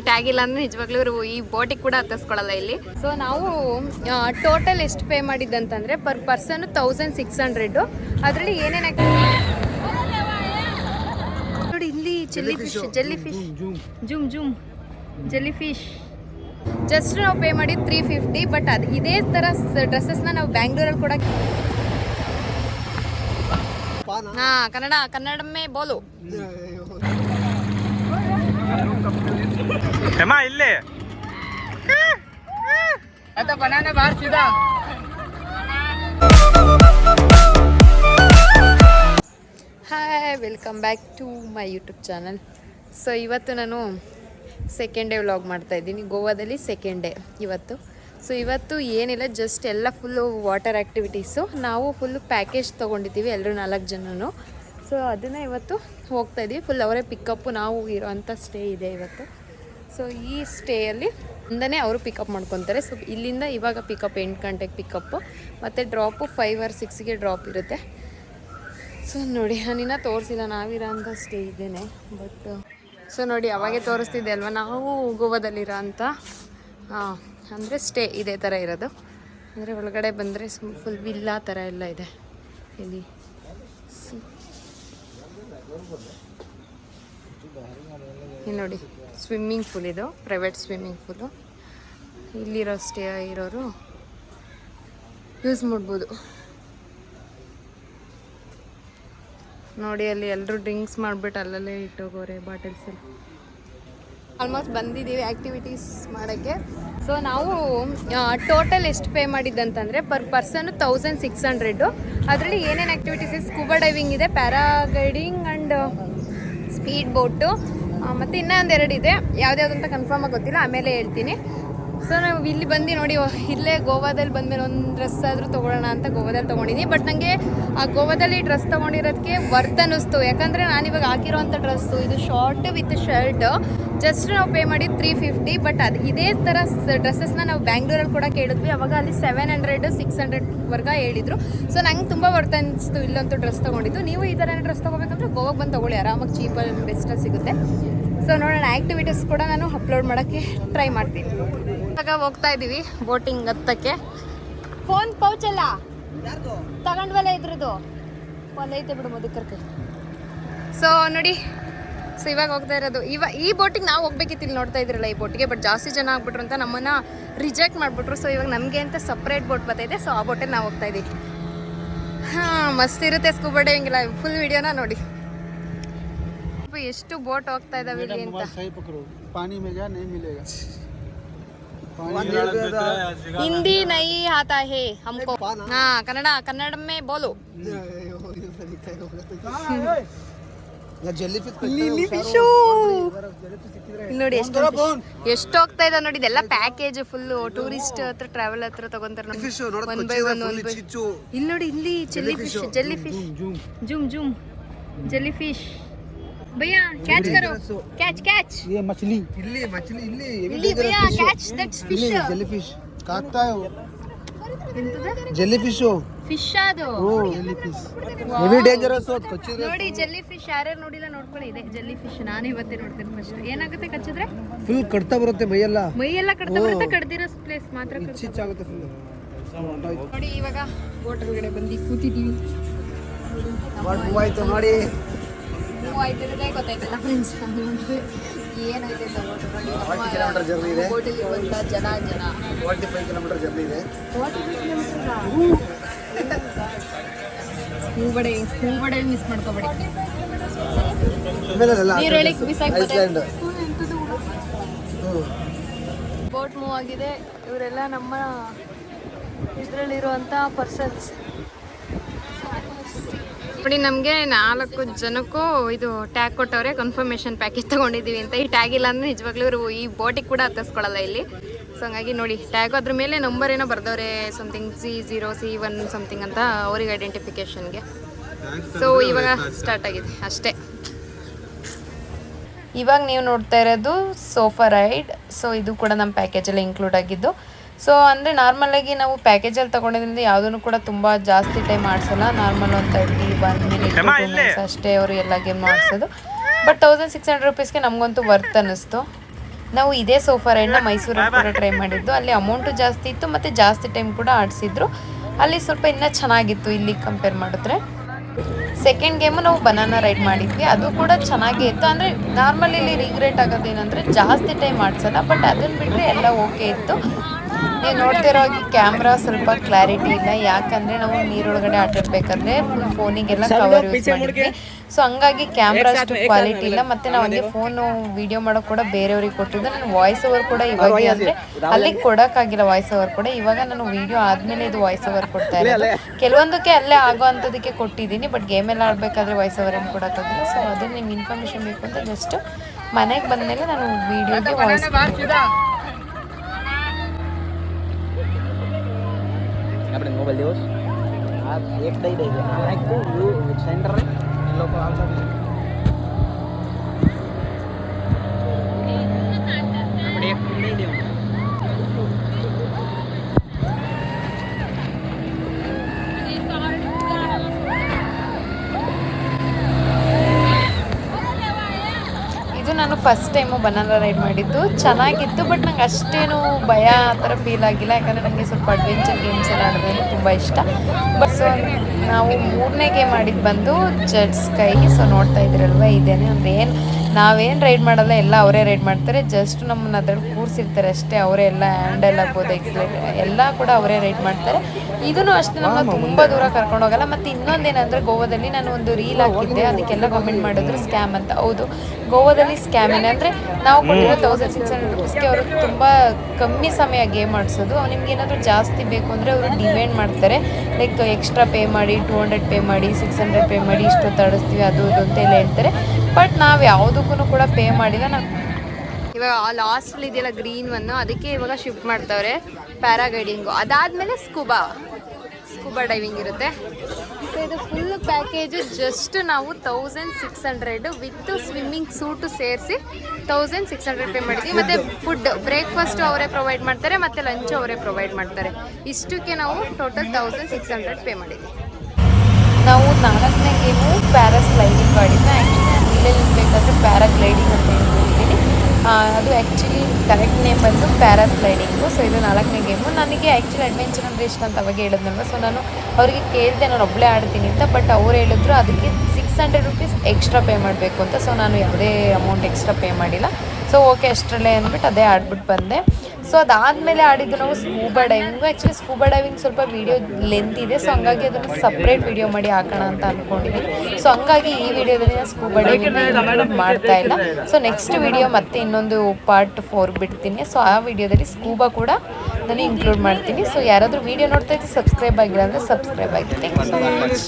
ಈ ಆಗಿಲ್ಲ ಇಲ್ಲ ಅಂದ್ರೆ ನಿಜವಾಗ್ಲೂ ಇವರು ಈ ಬೋಟಿಗೆ ಕೂಡ ಹತ್ತಿಸ್ಕೊಳ್ಳಲ್ಲ ಇಲ್ಲಿ. ಸೊ ನಾವು ಟೋಟಲ್ ಎಷ್ಟು pay ಮಾಡಿದ್ದಂತಂದ್ರೆ per person thousand six hundred ಅದರಲ್ಲಿ ಏನೇನು ನೋಡಿ ಇಲ್ಲಿ ಚಿಲ್ಲಿ ಫಿಶ್ ಜೆಲ್ಲಿ ಫಿಶ್ ಜುಮ್ ಜುಮ್ ಜೆಲ್ಲಿ ಫಿಶ್ ಜಸ್ಟ್ ನಾವು ಪೇ ಮಾಡಿದ್ದು ತ್ರೀ ಫಿಫ್ಟಿ ಬಟ್ ಅದು ಇದೇ ಥರ ಡ್ರೆಸ್ಸಸ್ನ ನಾವು ಬ್ಯಾಂಗ್ಳೂರಲ್ಲಿ ಕೂಡ ಹಾಂ ಕನ್ನಡ ಕನ್ನಡಮೇ ಬೋಲು. ಹೆಮ್ಮ ಇಲ್ಲಿ. Hi welcome back to my YouTube channel so ಇವತ್ತು ನಾನು ಸೆಕೆಂಡ್ ಡೇ ವ್ಲಾಗ್ ಮಾಡ್ತಾ ಇದ್ದೀನಿ. ಗೋವಾದಲ್ಲಿ ಸೆಕೆಂಡ್ ಡೇ ಇವತ್ತು. ಸೊ ಇವತ್ತು ಏನಿಲ್ಲ ಜಸ್ಟ್ ಎಲ್ಲ ಫುಲ್ಲು ವಾಟರ್ ಆ್ಯಕ್ಟಿವಿಟೀಸು ನಾವು ಫುಲ್ಲು ಪ್ಯಾಕೇಜ್ ತೊಗೊಂಡಿದ್ದೀವಿ ಎಲ್ಲರೂ ನಾಲ್ಕು ಜನನು. ಸೊ ಅದನ್ನು ಇವತ್ತು ಹೋಗ್ತಾ ಇದ್ದೀವಿ. ಫುಲ್ ಅವರೇ ಪಿಕಪ್ಪು ನಾವು ಇರೋ ಸ್ಟೇ ಇದೆ ಇವತ್ತು. ಸೊ ಈ ಸ್ಟೇಯಲ್ಲಿ ಇಂದನೇ ಅವರು ಪಿಕಪ್ ಮಾಡ್ಕೊತಾರೆ. ಸೊ ಇಲ್ಲಿಂದ ಇವಾಗ ಪಿಕಪ್ ಎಂಟು ಗಂಟೆಗೆ ಪಿಕಪ್ಪು ಮತ್ತು ಡ್ರಾಪು ಫೈವ್ ಆರ್ ಸಿಕ್ಸ್ಗೆ ಡ್ರಾಪ್ ಇರುತ್ತೆ. ಸೊ ನೋಡಿ ನಾನಿನ್ನ ತೋರಿಸಿಲ್ಲ ನಾವಿರೋ ಅಂತ ಸ್ಟೇ ಇದ್ದೇನೆ. ಬಟ್ ಸೊ ನೋಡಿ, ಅವಾಗೆ ತೋರಿಸ್ತಿದ್ದೆ ಅಲ್ವಾ? ನಾವು ಗೋವಾದಲ್ಲಿರೋ ಅಂತ. ಅಂದರೆ ಸ್ಟೇ ಇದೇ ಥರ ಇರೋದು. ಅಂದರೆ ಒಳಗಡೆ ಬಂದರೆ ಫುಲ್ ವಿಲ್ಲಾ ಥರ ಎಲ್ಲ ಇದೆ. ಇಲ್ಲಿ ನೋಡಿ. ಸ್ವಿಮ್ಮಿಂಗ್ ಪೂಲ್ ಇದು, ಪ್ರೈವೇಟ್ ಸ್ವಿಮ್ಮಿಂಗ್ ಪೂಲು. ಇಲ್ಲಿರೋ ಸ್ಟೇ ಇರೋರು ಯೂಸ್ ಮಾಡ್ಬೋದು. ನೋಡಿ, ಅಲ್ಲಿ ಎಲ್ಲರೂ ಡ್ರಿಂಕ್ಸ್ ಮಾಡಿಬಿಟ್ಟು ಅಲ್ಲಲ್ಲೇ ಇಟ್ಟೋಗೋರೆ ಬಾಟಲ್ಸ್ ಎಲ್ಲ ಆಲ್ಮೋಸ್ಟ್ ಬಂದಿದ್ದೀವಿ ಆ್ಯಕ್ಟಿವಿಟೀಸ್ ಮಾಡೋಕ್ಕೆ. ಸೊ ನಾವು ಟೋಟಲ್ ಎಷ್ಟು pay ಮಾಡಿದ್ದಂತಂದರೆ per person thousand six hundred ಅದರಲ್ಲಿ ಏನೇನು ಆ್ಯಕ್ಟಿವಿಟೀಸ್ ಇದೆ? ಸ್ಕೂಬಾ ಡೈವಿಂಗ್ ಇದೆ ಪ್ಯಾರಾಗೈಡಿಂಗ್ ಆ್ಯಂಡ್ ಸ್ಪೀಡ್ ಬೋಟು. ಮತ್ತು ಇನ್ನೊಂದೆರಡು ಇದೆ ಯಾವ್ದ್ಯಾವ್ದಂತ ಕನ್ಫರ್ಮ್ ಆಗಿ ಗೊತ್ತಿಲ್ಲ ಆಮೇಲೆ ಹೇಳ್ತೀನಿ. ಸೊ ನಾವು ಇಲ್ಲಿ ಬಂದು ನೋಡಿ ಇಲ್ಲೇ ಗೋವಾದಲ್ಲಿ ಬಂದಮೇಲೆ ಒಂದು ಡ್ರೆಸ್ ಆದರೂ ತೊಗೊಳ್ಳೋಣ ಅಂತ ಗೋವಾದಲ್ಲಿ ತೊಗೊಂಡಿದ್ದೀನಿ ಬಟ್ ನನಗೆ ಆ ಗೋವಾದಲ್ಲಿ ಡ್ರೆಸ್ ತೊಗೊಂಡಿರೋದಕ್ಕೆ ವರ್ತ್ ಅನ್ನಿಸ್ತು. ಯಾಕಂದರೆ ನಾನಿವಾಗ ಹಾಕಿರೋವಂಥ ಡ್ರೆಸ್ಸು ಇದು ಶಾರ್ಟ್ ವಿತ್ ಶರ್ಟ್ ಜಸ್ಟ್ ನಾವು ಪೇ ಮಾಡಿದ್ದು ತ್ರೀ ಫಿಫ್ಟಿ ಬಟ್ ಅದು ಇದೇ ಥರ ಡ್ರೆಸ್ಸಸ್ನ ನಾವು ಬ್ಯಾಂಗ್ಳೂರಲ್ಲಿ ಕೂಡ ಕೇಳಿದ್ವಿ. ಅವಾಗ ಅಲ್ಲಿ ಸೆವೆನ್ ಹಂಡ್ರೆಡ್ ಸಿಕ್ಸ್ ಹಂಡ್ರೆಡ್ವರೆಗೆ ಹೇಳಿದರು. ಸೊ ನಂಗೆ ತುಂಬ ವರ್ತ್ ಅನ್ನಿಸ್ತು ಇಲ್ಲಂತೂ ಡ್ರೆಸ್ ತೊಗೊಂಡಿದ್ದು. ನೀವು ಈ ಥರ ಡ್ರೆಸ್ ತೊಗೋಬೇಕಂದ್ರೆ ಗೋವಾಗೆ ಬಂದು ತೊಗೊಳ್ಳಿ. ಆರಾಮಾಗಿ ಚೀಪಲ್ಲಿ ಬೆಸ್ಟಲ್ಲಿ ಸಿಗುತ್ತೆ. ಸೊ ನೋಡೋಣ ಆ್ಯಕ್ಟಿವಿಟೀಸ್ ಕೂಡ ನಾನು ಅಪ್ಲೋಡ್ ಮಾಡೋಕ್ಕೆ ಟ್ರೈ ಮಾಡ್ತೀನಿ. ಇವಾಗ ಹೋಗ್ತಾ ಇದೀವಿ ಬೋಟಿಂಗ್ ಹತ್ತಕ್ಕೆ. ಫೋನ್ ಪೌಚ್ ಅಲ್ಲ ತಗೊಂಡ್ವಲ್ಲ ಇದ್ರದ್ದು? ಒಂದು ಐತೆ ಬಿಡು ಮಧುಕರ್ಗೆ ಸೊ ನೋಡಿ ಸೊ ಇವಾಗ ಹೋಗ್ತಾ ಇರೋದು. ಇವ ಈ ಬೋಟಿಗೆ ನಾವು ಹೋಗ್ಬೇಕಿತ್ತು ಇಲ್ಲಿ ನೋಡ್ತಾ ಇದ್ರಲ್ಲ ಈ ಬೋಟಿಗೆ ಬಟ್ ಜಾಸ್ತಿ ಜನ ಆಗ್ಬಿಟ್ರು ಅಂತ ನಮ್ಮನ್ನ ರಿಜೆಕ್ಟ್ ಮಾಡಿಬಿಟ್ರು. ಸೊ ಇವಾಗ ನಮಗೆ ಅಂತ ಸಪ್ರೇಟ್ ಬೋಟ್ ಬರ್ತಾಯಿದೆ ಸೊ ಆ ಬೋಟಲ್ಲಿ ನಾವು ಹೋಗ್ತಾ ಇದ್ದೀವಿ ಹಾಂ ಮಸ್ತ್ ಇರುತ್ತೆ ಸ್ಕೂಬಾ ಡೇ ಎಲ್ಲ. ಫುಲ್ ವಿಡಿಯೋನ ನೋಡಿ. ಎಷ್ಟು ಬೋಟ್ ಹೋಗ್ತಾ ಇದಾವೆ ಇಲ್ಲಿ ಅಂತ. ಹಿಂದಿ ನೈ ಆತ ಹೇ ಹಮ್ಕೋ. ಹಾ ಕನ್ನಡ ಕನ್ನಡ ಮೇ ಬೋಲು ನೋಡಿ ಎಷ್ಟು ಹೋಗ್ತಾ ಇದೆ ನೋಡಿ ಇದೆಲ್ಲ ಪ್ಯಾಕೇಜ್ ಫುಲ್ ಟೂರಿಸ್ಟ್ ಹತ್ರ ಟ್ರಾವೆಲ್ ಹತ್ರ ತಗೊಂತಾರೆ ಇಲ್ಲಿ ನೋಡಿ ಇಲ್ಲಿ ಜೆಲ್ಲಿ ಫಿಶ್ ಜೆಲ್ಲಿ ಫಿಶ್ ಜುಮ್ ಜುಮ್. ಜೆಲ್ಲಿ ಫಿಶ್ ಭಯ್ಯ ಕ್ಯಾಚ್ ಕರೋ ಕ್ಯಾಚ್ ಕ್ಯಾಚ್ ये मछली इल्ली मछली इल्ली ಇಲ್ಲಿ bhaiya catch that's fish jellyfish काटता है वो ಎಂತದ जेली फिश हो ಫಿಶ್ ಅದು ओ जेली फिश ये भी डेंजरस हो कच्चे ನೋಡಿ ಜೆಲ್ಲಿ ಫಿಶ್ ಯಾರ್ಯಾರು ನೋಡಿಲ್ಲ ನೋಡ್ಕೊಳ್ಳಿ ಇದೆ ಜೆಲ್ಲಿ ಫಿಶ್ ನಾನು ಇವತ್ತೇ ನೋಡ್ತೀನಿ ಫಸ್ಟ್ ಏನಾಗುತ್ತೆ ಕಚ್ಚಿದ್ರೆ ಫುಲ್ ಕಡ್ತಾ ಬರುತ್ತೆ ಮೈಯೆಲ್ಲ ಮೈ ಎಲ್ಲ ಕಡ್ತಾ ಬರುತ್ತೆ ಕಡ್ದಿರೋ ಪ್ಲೇಸ್ ಮಾತ್ರ ಕಡ್ತಾ ಚಿಚ್ಚಾಗುತ್ತೆ ಫುಲ್ ನೋಡಿ ಇವಾಗ ಬೋಟ್ ಒಳಗಡೆ ಬಂದು ಕೂತಿದ್ದೀವಿ ಆಯ್ತು ನೋಡಿ ಮೂವ್ ಆಯ್ತಿರೋದೇ ಗೊತ್ತಾಯ್ತಲ್ಲ ಫ್ರೆಂಡ್ಸ್ ಏನೈತೆ ಕಿಲೋಮೀಟರ್ ಜರ್ನಿ ಇದೆ. ಬೋಟಲ್ಲಿ ಬಂದ ಜನ ಜನ. ಫಾರ್ಟಿ ಫೈವ್ ಕಿಲೋಮೀಟರ್ ಜರ್ನಿ ಇದೆ. ಹೂಬಡೆ ಹೂಬಡೆ ಮಿಸ್ ಮಾಡ್ಕೋಬೇಡಿ. ಆಮೇಲೆ ಅಲ್ಲ ನೀರು ಹೇಳಿಕ್ ಮಿಸ್ ಐಸ್ಲ್ಯಾಂಡ್ ಬೋಟ್ ಮೂವ್ ಆಗಿದೆ. ಇವರೆಲ್ಲ ನಮ್ಮ ಇದರಲ್ಲಿರುವಂಥ ಪರ್ಸನ್ಸ್ ನೋಡಿ, ನಮಗೆ ನಾಲ್ಕು ಜನಕ್ಕೂ ಇದು ಟ್ಯಾಗ್ ಕೊಟ್ಟವ್ರೆ. ಕನ್ಫರ್ಮೇಷನ್ ಪ್ಯಾಕೇಜ್ ತೊಗೊಂಡಿದ್ದೀವಿ ಅಂತ. ಈ ಟ್ಯಾಗ್ ಇಲ್ಲ ಅಂದ್ರೆ ನಿಜವಾಗ್ಲೂ ಈ ಬೋಟಿಗೆ ಕೂಡ ಹತ್ತಿಸ್ಕೊಳ್ಳಲ್ಲ ಇಲ್ಲಿ. ಸೊ ಹಂಗಾಗಿ ನೋಡಿ ಟ್ಯಾಗ್ ಅದ್ರ ಮೇಲೆ ನಂಬರ್ ಏನೋ ಬರ್ದವ್ರೆ something C zero C one something ಅಂತ ಅವ್ರಿಗೆ ಐಡೆಂಟಿಫಿಕೇಷನ್ಗೆ ಸೊ ಇವಾಗ ಸ್ಟಾರ್ಟ್ ಆಗಿದೆ. ಅಷ್ಟೇ. ಇವಾಗ ನೀವು ನೋಡ್ತಾ ಇರೋದು ಸೋಫಾ ರೈಡ್ ಸೊ ಇದು ಕೂಡ ನಮ್ಮ ಪ್ಯಾಕೇಜಲ್ಲಿ ಇನ್ಕ್ಲೂಡ್ ಆಗಿದ್ದು. ಸೊ ಅಂದರೆ ನಾರ್ಮಲಾಗಿ ನಾವು ಪ್ಯಾಕೇಜಲ್ಲಿ ತೊಗೊಂಡಿದ್ರಿಂದ ಯಾವುದನ್ನು ಕೂಡ ತುಂಬ ಜಾಸ್ತಿ ಟೈಮ್ ಮಾಡಿಸಲ್ಲ. ನಾರ್ಮಲ್ ಒಂದು ತರ್ಟಿ ಒನ್ ಮಿನಿಟ್ ಅಷ್ಟೇ ಅವರು ಎಲ್ಲ ಗೇಮ್ ಮಾಡಿಸೋದು. ಬಟ್ ತೌಸಂಡ್ ಸಿಕ್ಸ್ ಹಂಡ್ರೆಡ್ ರುಪೀಸ್ಗೆ ನಮಗಂತೂ ವರ್ತ್ ಅನ್ನಿಸ್ತು. ನಾವು ಇದೇ ಸೋಫಾ ರೈಡ್ನ ಮೈಸೂರಲ್ಲಿ ಕೂಡ ಟ್ರೈ ಮಾಡಿದ್ದು. ಅಲ್ಲಿ ಅಮೌಂಟು ಜಾಸ್ತಿ ಇತ್ತು ಮತ್ತು ಜಾಸ್ತಿ ಟೈಮ್ ಕೂಡ ಆಡಿಸಿದ್ರು. ಅಲ್ಲಿ ಸ್ವಲ್ಪ ಇನ್ನೂ ಚೆನ್ನಾಗಿತ್ತು ಇಲ್ಲಿ ಕಂಪೇರ್ ಮಾಡಿದ್ರೆ. ಸೆಕೆಂಡ್ ಗೇಮು ನಾವು ಬನಾನಾ ರೈಡ್ ಮಾಡಿದ್ವಿ. ಅದು ಕೂಡ ಚೆನ್ನಾಗೇ ಇತ್ತು. ಅಂದರೆ ನಾರ್ಮಲಿ ಇಲ್ಲಿ ರಿಗ್ರೆಟ್ ಆಗೋದೇನಂದರೆ ಜಾಸ್ತಿ ಟೈಮ್ ಆಡ್ಸಲ್ಲ ಬಟ್ ಅದನ್ನು ಬಿಟ್ಟರೆ ಎಲ್ಲ ಓಕೆ ಇತ್ತು. ನೀವು ನೋಡ್ತಿರೋ ಹಾಗೆ ಕ್ಯಾಮ್ರಾ ಸ್ವಲ್ಪ ಕ್ಲಾರಿಟಿ ಇಲ್ಲ. ಯಾಕಂದರೆ ನಾವು ನೀರೊಳಗಡೆ ಆಟಾಡ್ಬೇಕಾದ್ರೆ ಫುಲ್ ಫೋನಿಗೆಲ್ಲ ಕವರ್ ಯೂಸ್ ಮಾಡಿದ್ವಿ. ಸೊ ಹಂಗಾಗಿ ಕ್ಯಾಮ್ರಾ ಅಷ್ಟು ಕ್ವಾಲಿಟಿ ಇಲ್ಲ. ಮತ್ತೆ ನಾವು ಹಂಗೆ ಫೋನು ವಿಡಿಯೋ ಮಾಡೋಕೆ ಕೂಡ ಬೇರೆಯವ್ರಿಗೆ ಕೊಟ್ಟಿದ್ದು. ನಾನು ವಾಯ್ಸ್ ಓವರ್ ಕೂಡ ಇವಾಗ ಅಂದರೆ ಅಲ್ಲಿಗೆ ಕೊಡೋಕ್ಕಾಗಿಲ್ಲ ವಾಯ್ಸ್ ಓವರ್ ಕೂಡ. ಇವಾಗ ನಾನು ವಿಡಿಯೋ ಆದ್ಮೇಲೆ ಇದು ವಾಯ್ಸ್ ಓವರ್ ಕೊಡ್ತಾ ಇರೋದು. ಕೆಲವೊಂದಕ್ಕೆ ಅಲ್ಲೇ ಆಗೋ ಅಂಥದ್ದಕ್ಕೆ ಕೊಟ್ಟಿದ್ದೀನಿ ಬಟ್ ಗೇಮ್ ಎಲ್ಲ ಆಡ್ಬೇಕಾದ್ರೆ ವಾಯ್ಸ್ ಓವರ್ ಏನು ಕೊಡೋಕ್ಕಾಗಿಲ್ಲ ಸೊ ಅದನ್ನ ನಿಮ್ಗೆ ಇನ್ಫಾರ್ಮೇಷನ್ ಬೇಕು ಅಂತ ಜಸ್ಟ್ ಮನೆಗೆ ಬಂದಮೇಲೆ ನಾನು ವಿಡಿಯೋಗೆ ವಾಯ್ಸ್ આપણે મોબાઈલ દેવો હા એક દઈ દઈએ આ નાખતું સેન્ટર એ લોકો આવતા ಫಸ್ಟ್ ಟೈಮು ಬನಾನ ರೈಡ್ ಮಾಡಿದ್ದು. ಚೆನ್ನಾಗಿತ್ತು ಬಟ್ ನಂಗೆ ಅಷ್ಟೇನು ಭಯ ಆ ಥರ ಫೀಲ್ ಆಗಿಲ್ಲ. ಯಾಕಂದರೆ ನನಗೆ ಸ್ವಲ್ಪ ಅಡ್ವೆಂಚರ್ ಗೇಮ್ಸ್ ಎಲ್ಲ ಆಡೋದ್ರಲ್ಲಿ ತುಂಬ ಇಷ್ಟ. ಬಟ್ ಸೊ ನಾವು ಮೂರನೇ ಗೇಮ್ ಆಡಿದ್ದು ಬಂದು ಜಡ್ ಸ್ಕೈ ಸೊ ನೋಡ್ತಾ ಇದ್ದೀರಲ್ವ, ಇದೇನೆ ಅಂದರೆ ಏನು, ನಾವೇನು ರೈಡ್ ಮಾಡಲ್ಲ, ಎಲ್ಲ ಅವರೇ ರೈಡ್ ಮಾಡ್ತಾರೆ. ಜಸ್ಟ್ ನಮ್ಮನ್ನ ಅದ್ರಲ್ಲಿ ಕೂರಿಸಿರ್ತಾರೆ ಅಷ್ಟೇ, ಅವರೇ ಎಲ್ಲ ಹ್ಯಾಂಡಲ್ ಆಗ್ಬೋದು ಎಕ್ಸ್ಲೇಟ್ ಎಲ್ಲ ಕೂಡ ಅವರೇ ರೈಡ್ ಮಾಡ್ತಾರೆ. ಇದನ್ನು ಅಷ್ಟೇ ನಮ್ಮ ತುಂಬ ದೂರ ಕರ್ಕೊಂಡು ಹೋಗಲ್ಲ. ಮತ್ತೆ ಇನ್ನೊಂದೇನಂದ್ರೆ ಗೋವಾದಲ್ಲಿ ನಾನು ಒಂದು ರೀಲ್ ಹಾಕಿದ್ದೆ. ಅದಕ್ಕೆಲ್ಲ ಕಮೆಂಟ್ ಮಾಡಿದ್ರು ಸ್ಕ್ಯಾಮ್ ಅಂತ. ಹೌದು. ಗೋವಾದಲ್ಲಿ ಸ್ಕ್ಯಾಮ್ ಏನಂದರೆ ನಾವು ಕೊಟ್ಟಿರೋ ತೌಸಂಡ್ ಸಿಕ್ಸ್ ಹಂಡ್ರೆಡ್ ರುಪೀಸ್ಗೆ ಅವರು ತುಂಬ ಕಮ್ಮಿ ಸಮಯ ಗೇಮ್ ಆಡಿಸೋದು. ನಿಮ್ಗೆ ಏನಾದರೂ ಜಾಸ್ತಿ ಬೇಕು ಅಂದರೆ ಅವರು ಡಿಮ್ಯಾಂಡ್ ಮಾಡ್ತಾರೆ. ಲೈಕ್ ಎಕ್ಸ್ಟ್ರಾ ಪೇ ಮಾಡಿ ಟೂ ಹಂಡ್ರೆಡ್ ಪೇ ಮಾಡಿ ಸಿಕ್ಸ್ ಹಂಡ್ರೆಡ್ ಪೇ ಮಾಡಿ ಇಷ್ಟೊತ್ತು ಆಡಿಸ್ತೀವಿ ಅದು ಇದು ಅಂತ ಎಲ್ಲ ಹೇಳ್ತಾರೆ. ಬಟ್ ನಾವು ಯಾವುದಕ್ಕೂ ಕೂಡ ಪೇ ಮಾಡಿಲ್ಲ. ನಾವು ಇವಾಗ ಲಾಸ್ಟಲ್ಲಿ ಇದೆಯಲ್ಲ ಗ್ರೀನ್ ಒಂದು ಅದಕ್ಕೆ ಇವಾಗ ಶಿಫ್ಟ್ ಮಾಡ್ತಾವ್ರೆ ಪ್ಯಾರಾಗೈಡಿಂಗು ಅದಾದಮೇಲೆ ಸ್ಕೂಬಾ ಸ್ಕೂಬಾ ಡೈವಿಂಗ್ ಇರುತ್ತೆ. ಸೊ ಇದು ಫುಲ್ ಪ್ಯಾಕೇಜು ಜಸ್ಟ್ ನಾವು thousand six hundred with swimming suit ಸೇರಿಸಿ ತೌಸಂಡ್ ಸಿಕ್ಸ್ ಹಂಡ್ರೆಡ್ ಪೇ ಮಾಡಿದ್ವಿ. ಮತ್ತು ಫುಡ್ ಬ್ರೇಕ್ಫಾಸ್ಟು ಅವರೇ ಪ್ರೊವೈಡ್ ಮಾಡ್ತಾರೆ, ಮತ್ತು ಲಂಚು ಅವರೇ ಪ್ರೊವೈಡ್ ಮಾಡ್ತಾರೆ. ಇಷ್ಟಕ್ಕೆ ನಾವು total thousand six hundred pay ಮಾಡಿದ್ವಿ. ನಾವು ನಾಲ್ಕನೇ ಗೇಮು ಪ್ಯಾರಾಸ್ಲೈಡಿಂಗ್ ಮಾಡಿದ್ದೆ. ಆ್ಯಕ್ಚುಲಿ ಇಲ್ಲೇ ನಿಲ್ಬೇಕಾದ್ರೆ ಪ್ಯಾರಾಗ್ಲೈಡಿಂಗ್ ಅಂತ ಹೇಳ್ತಿದ್ದೀನಿ ಅದು ಆ್ಯಕ್ಚುಲಿ ಕರೆಕ್ಟ್ ನೇಮ್ ಬಂದು ಪ್ಯಾರಾಸ್ಲೈಡಿಂಗು ಸೊ ಇದು ನಾಲ್ಕನೇ ಗೇಮು ನನಗೆ ಆ್ಯಕ್ಚುಲಿ ಅಡ್ವೆಂಚರ್ ಅಂದರೆ ಇಷ್ಟ ಅಂತ ಅವಾಗ ಹೇಳಿದ್ನಲ್ವ. ಸೊ ನಾನು ಅವರಿಗೆ ಕೇಳಿದೆ, ನಾನು ಒಬ್ಬಳೇ ಆಡ್ತೀನಿ ಅಂತ ಬಟ್ ಅವ್ರು ಹೇಳಿದ್ರು ಅದಕ್ಕೆ six hundred rupees extra pay ಮಾಡಬೇಕು ಅಂತ. ಸೊ ನಾನು ಯಾವುದೇ ಅಮೌಂಟ್ ಎಕ್ಸ್ಟ್ರಾ ಪೇ ಮಾಡಿಲ್ಲ. ಸೊ ಓಕೆ ಅಷ್ಟರಲ್ಲೇ ಅಂದ್ಬಿಟ್ಟು ಅದೇ ಆಡ್ಬಿಟ್ಟು ಬಂದೆ. ಸೊ ಅದಾದಮೇಲೆ ಆಡಿದ್ದು ನಾವು scuba diving actually scuba diving ಸ್ವಲ್ಪ ವೀಡಿಯೋ ಲೆಂತ್ ಇದೆ. ಸೊ ಹಂಗಾಗಿ ಅದನ್ನು ಸಪ್ರೇಟ್ ವೀಡಿಯೋ ಮಾಡಿ ಹಾಕೋಣ ಅಂತ ಅಂದ್ಕೊಂಡಿದ್ದೀನಿ ಸೊ ಹಂಗಾಗಿ ಈ ವಿಡಿಯೋದಲ್ಲಿ ನಾನು ಸ್ಕೂಬಾ ಡೈವಿಂಗ್ ಮಾಡ್ತಾ ಇಲ್ಲ. ಸೊ ನೆಕ್ಸ್ಟ್ ವಿಡಿಯೋ ಮತ್ತೆ ಇನ್ನೊಂದು ಪಾರ್ಟ್ ಫೋರ್ ಬಿಡ್ತೀನಿ. ಸೊ ಆ ವಿಡಿಯೋದಲ್ಲಿ ಸ್ಕೂಬಾ ಕೂಡ ನಾನು ಇನ್ಕ್ಲೂಡ್ ಮಾಡ್ತೀನಿ. ಸೊ ಯಾರಾದರೂ ವಿಡಿಯೋ ನೋಡ್ತಾ ಇದ್ದೀನಿ ಸಬ್ಸ್ಕ್ರೈಬ್ ಆಗಿಲ್ಲ ಅಂದರೆ ಸಬ್ಸ್ಕ್ರೈಬ್ ಆಗಿ ಥ್ಯಾಂಕ್ ಯು ಸೊ ಮಚ್